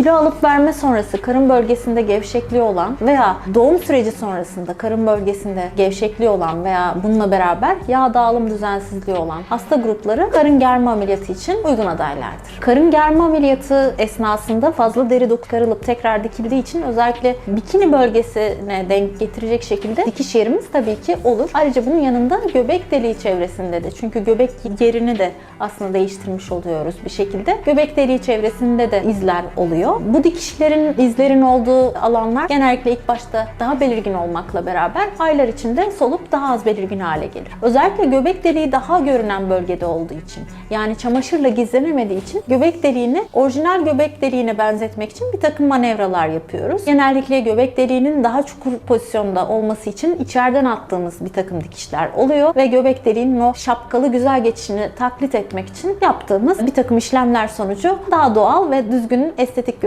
Kilo alıp verme sonrası karın bölgesinde gevşekliği olan veya doğum süreci sonrasında karın bölgesinde gevşekliği olan veya bununla beraber yağ dağılım düzensizliği olan hasta grupları karın germe ameliyatı için uygun adaylardır. Karın germe ameliyatı esnasında fazla deri doku karılıp tekrar dikildiği için özellikle bikini bölgesine denk getirecek şekilde dikiş yerimiz tabii ki olur. Ayrıca bunun yanında göbek deliği çevresinde de çünkü göbek yerini de aslında değiştirmiş oluyoruz bir şekilde. Göbek deliği çevresinde de izler oluyor. Bu dikişlerin, izlerin olduğu alanlar genellikle ilk başta daha belirgin olmakla beraber aylar içinde solup daha az belirgin hale gelir. Özellikle göbek deliği daha görünen bölgede olduğu için yani çamaşırla gizlenemediği için göbek deliğini orijinal göbek deliğine benzetmek için bir takım manevralar yapıyoruz. Genellikle göbek deliğinin daha çukur pozisyonda olması için içeriden attığımız bir takım dikişler oluyor ve göbek deliğinin o şapkalı güzel geçişini taklit etmek için yaptığımız bir takım işlemler sonucu daha doğal ve düzgün estetik